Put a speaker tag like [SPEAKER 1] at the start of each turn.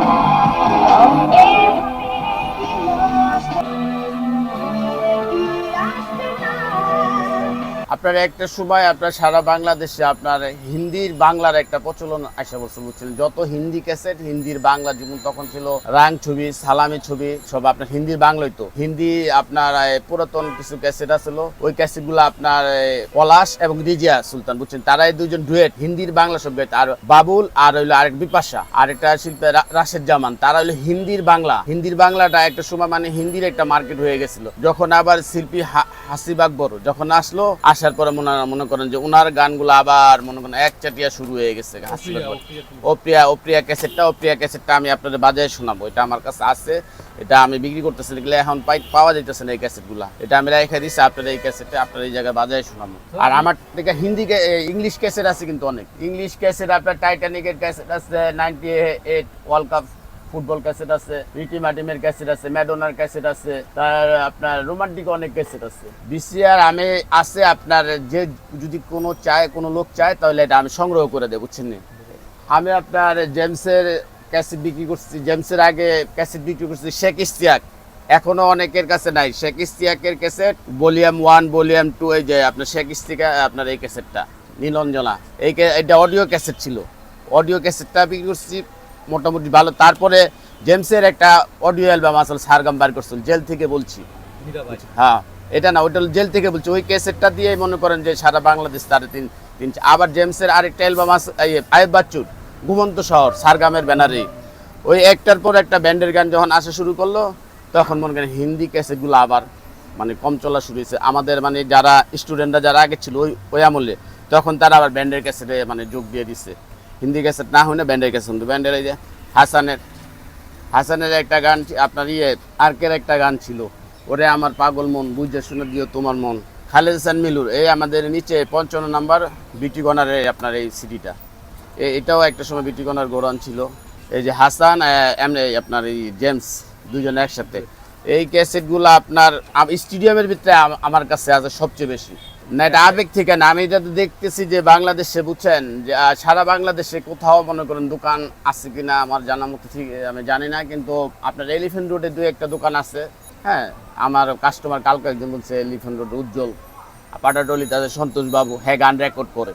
[SPEAKER 1] Thank you. আপনার একটা সময় আপনার সারা বাংলাদেশে আপনার হিন্দির বাংলার একটা প্রচলন আসা বলছে বুঝছেন? যত হিন্দি ক্যাসেট, হিন্দির বাংলা, যেমন তখন ছিল রাং ছবি, সালামি ছবি, সব আপনার হিন্দির বাংলায় তো হিন্দি আপনার পুরাতন কিছু ক্যাসেট আছিল, ওই ক্যাসেটগুলো আপনার পলাশ এবং রিজিয়া সুলতান, বুঝছেন? তারা এই দুজন ডুয়েট, হিন্দির বাংলা সব আর বাবুল আর হইল আরেক বিপাশা, আর একটা শিল্পী রাশেদ জামান, তারা হইল হিন্দির বাংলা। হিন্দির বাংলাটা একটা সময় মানে হিন্দির একটা মার্কেট হয়ে গেছিল। যখন আবার শিল্পী হাসিব আকবর, যখন আসলো, আসার পরে মনে মনে করেন যে ওনার গানগুলো আবার মনে করেন এক চাটিয়া শুরু হয়ে গেছে ওপ্রিয়া ওপ্রিয়া ক্যাসেটটা ওপ্রিয়া ক্যাসেটটা আমি আপনাদের বাজারে শোনাবো। এটা আমার কাছে আছে এটা আমি বিক্রি করতেছি এগুলো এখন পাই পাওয়া যাইতেছে না এই ক্যাসেটগুলা। এটা আমি রেখে দিচ্ছি আপনার এই ক্যাসেটে আপনার এই জায়গায় বাজারে শোনাবো। আর আমার থেকে হিন্দি ইংলিশ ক্যাসেট আছে কিন্তু অনেক। ইংলিশ ক্যাসেট আপনার টাইটানিকের ক্যাসেট আছে ninety eight world cup football cassette আছে, রিটি মার্টিমের ক্যাসেট আছে ম্যাডোনার ক্যাসেট আছে, তার আপনার রোমান্টিক অনেক ক্যাসেট আছে। বিসিআর আমি আছে আপনার যে যদি কোনো চায়, কোনো লোক চায়, তাহলে এটা আমি সংগ্রহ করে দেবো, বুঝছেন? আমি আপনার জেমসের ক্যাসেট বিক্রি করছি, জেমসের আগে ক্যাসেট বিক্রি করছি, শেখ ইস্তিয়াক এখনও অনেকের কাছে নাই। Sheikh ইস্তিয়াকের cassette, volume one, volume two, এই যে আপনার শেখ ইস্তিকা আপনার এই ক্যাসেটটা, নীলঞ্জনা। এই এটা অডিও ক্যাসেট ছিল। অডিও ক্যাসেটটা বিক্রি করছি মোটামুটি ভালো। তারপরে জেমসের একটা অডিও অ্যালবাম আসলে সারগাম বার করছিল জেল থেকে বলছি। হ্যাঁ এটা না ওইটা জেল থেকে বলছি। ওই ক্যাসেটটা দিয়ে মনে করেন যে সারা বাংলাদেশ তার তিন তিন আবার জেমসের আরেকটা অ্যালবাম আছে আয়েব বাচ্চুর ঘুমন্ত শহর সারগামের ব্যানারে। ওই একটার পর একটা ব্যান্ডের গান যখন আসা শুরু করল তখন মনে করেন হিন্দি ক্যাসেটগুলো আবার মানে কম চলা শুরু হয়েছে। আমাদের মানে যারা স্টুডেন্টরা যারা আগে ছিল ওই ওই আমলে তখন তারা আবার ব্যান্ডের ক্যাসেটে মানে যোগ দিয়ে দিচ্ছে হিন্দি ক্যাসেট না হলে ব্যান্ডের ক্যাসেট শুনতো। ব্যান্ডের এই যে হাসানের হাসানের একটা গান আপনার ইয়ে আর্কের একটা গান ছিল। ওরে আমার পাগল মন, বুঝে শুনে দিও তোমার মন। খালেদ হাসান মিলুর, এই আমাদের নিচে পঞ্চান্ন নাম্বার গনারের আপনার এই সিটিটা। এটাও একটা সময় বিটি গনার গোরান ছিল। এই যে হাসান এমনি আপনার এই জেমস দুজন একসাথে। এই ক্যাসেটগুলো আপনার স্টেডিয়ামের ভিতরে আমার কাছে আছে সবচেয়ে বেশি। না, এটা আবেগ থেকে না, আমি এটা তো দেখতেছি যে বাংলাদেশে বুঝছেন, যে সারা বাংলাদেশে কোথাও মনে করেন দোকান আছে কিনা আমার জানা মতো ঠিক, আমি জানি না, কিন্তু আপনার এলিফেন্ট রোডে দু একটা দোকান আছে হ্যাঁ? আমার কাস্টমার কালকে একজন বলছে এলিফেন্ট রোড উজ্জ্বল। পাটাটলি তাদের সন্তোষ বাবু হ্যাঁ গান রেকর্ড করে।